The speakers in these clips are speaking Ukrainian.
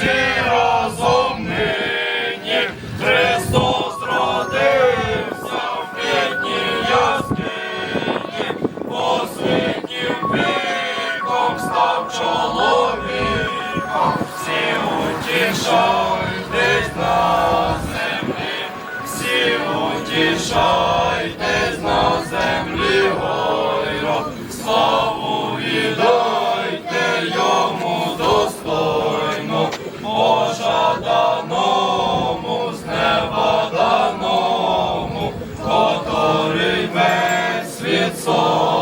всі разом нині. Христос родився в бідній яскині, посвітнім віком став чоловіком. Всі утішайтесь на землі, всі утішайтесь Lord.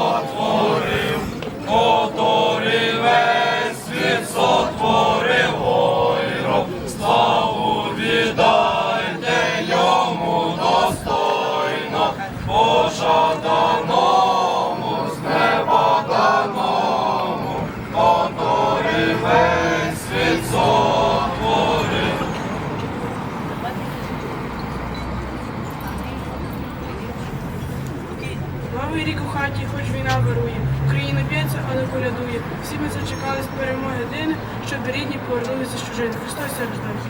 Новий рік у хаті, хоч війна вирує. Україна б'ється, але колядує. Всі ми зачекали з перемоги дини, щоб рідні повернулися з чужини. Христос рождався.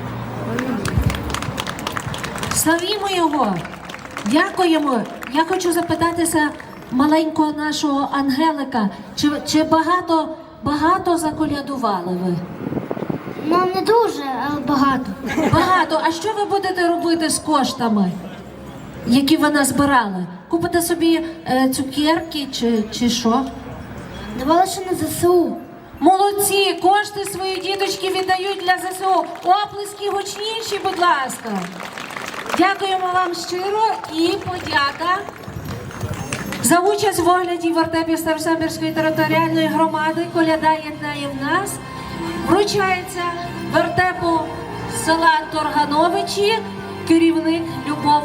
Славімо його! Дякуємо! Я хочу запитатися маленького нашого Ангелика, чи, чи багато, багато заколядували ви? Ну, не дуже, але багато. Багато. А що ви будете робити з коштами, які ви назбирали? Купите собі е, цукерки чи, чи що? Давали ще на ЗСУ. Молодці! Кошти свої діточки віддають для ЗСУ. Оплески гучніші, будь ласка. Дякуємо вам щиро і подяка за участь в огляді в вертепі Старосамбірської територіальної громади. Коляда єднає в нас. Вручається вертепу села Торгановичі керівник Любов.